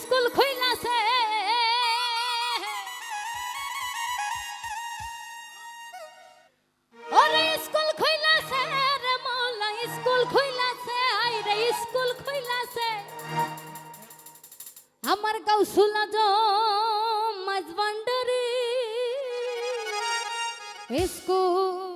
School খুইলাছে। ওরে school খুইলাছে রে মাওলা স্কুল খুইলাছে আই রে স্কুল খুইলাছে। আমার গাউসুলা জো মাজবান্ডারি স্কুল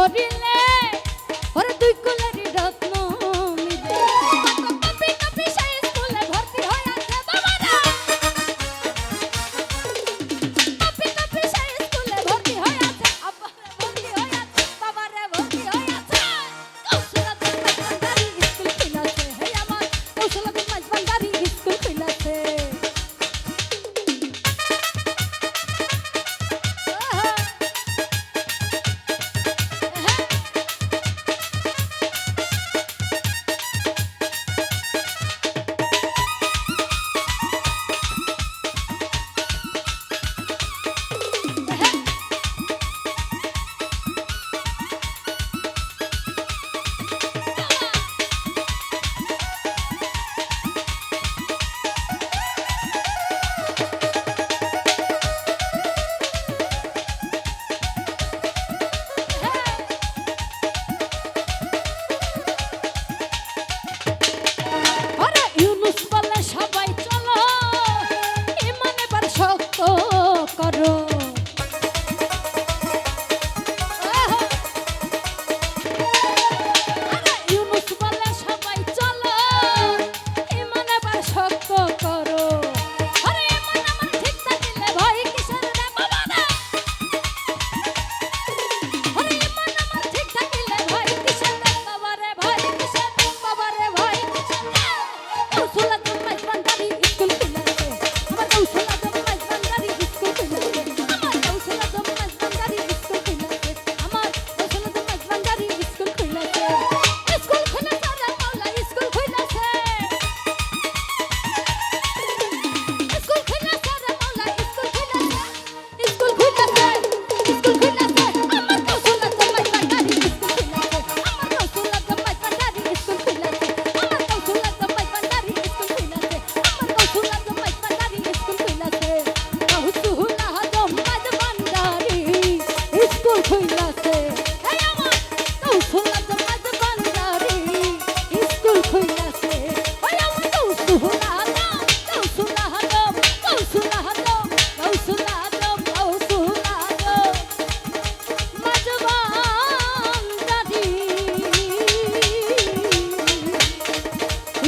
Sorry.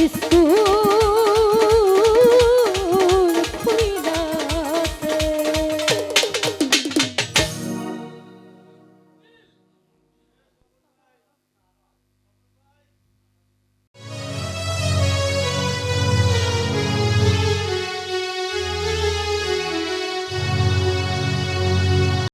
স্কুল